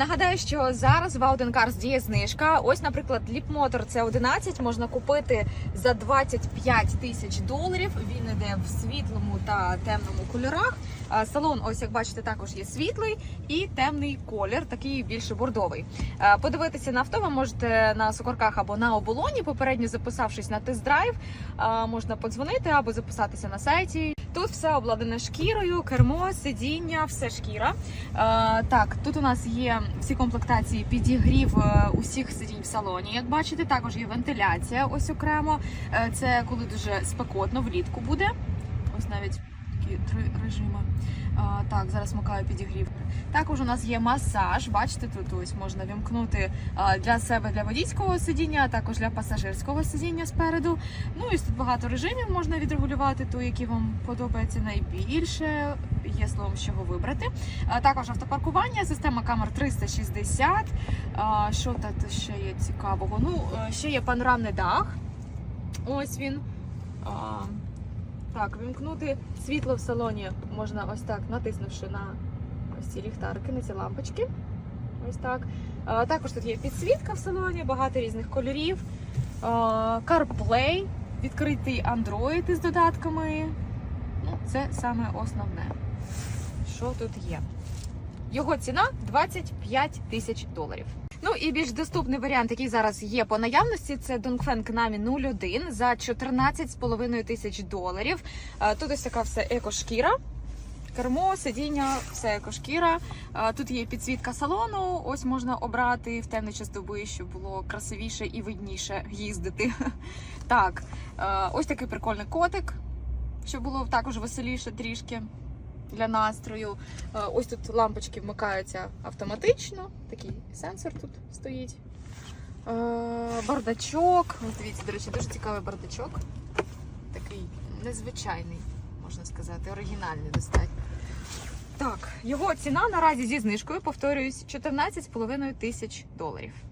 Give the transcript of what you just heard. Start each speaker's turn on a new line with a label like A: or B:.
A: Нагадаю, що зараз в Auden Cars діє знижка. Ось, наприклад, Leapmotor C11 можна купити за 25 тисяч доларів. Він іде в світлому та темному кольорах. Салон, ось як бачите, також є світлий і темний колір, такий більше бордовий. Подивитися на авто ви можете на сокорках або на оболоні, попередньо записавшись на тест-драйв. Можна подзвонити або записатися на сайті. Тут все обладнане шкірою, кермо, сидіння, все шкіра. Е, так, тут у нас є всі комплектації підігрів е, усіх сидінь в салоні. Як бачите, також є вентиляція. Ось окремо. Е, це коли дуже спекотно, влітку буде. Ось навіть режими. А, так, зараз макаю підігрів. Також у нас є масаж. Бачите, тут ось можна вімкнути для себе для водійського сидіння, а також для пасажирського сидіння спереду. Ну і тут багато режимів можна відрегулювати, той, який вам подобається найбільше. Є словом, з чого вибрати. А, також автопаркування, система камер 360. А, що тут ще є цікавого? Ну, е, ще є панорамний дах. Ось він. А, так, вімкнути світло в салоні можна ось так, натиснувши на ось ці ліхтарики, на ці лампочки. Ось так. Також тут є підсвітка в салоні, багато різних кольорів. А, CarPlay, відкритий Android із додатками. Ну, це саме основне, що тут є. Його ціна 25 тисяч доларів. Ну і більш доступний варіант, який зараз є по наявності, це Dongfeng Nami 01 за 14,5 тисяч доларів. Е, Тут ось така все екошкіра. Кермо, сидіння, все екошкіра. Е, Тут є підсвітка салону. Ось можна обрати в темний час доби, щоб було красивіше і видніше їздити. Так, е, ось такий прикольний котик, щоб було також веселіше трішки для настрою. Е, Ось тут лампочки вмикаються автоматично. Такий сенсор тут стоїть. Е, Бардачок. Ось дивіться, до речі, дуже цікавий бардачок. Такий незвичайний, можна сказати, оригінальний достатньо. Так, його ціна наразі зі знижкою, повторююсь, 14,5 тисяч доларів.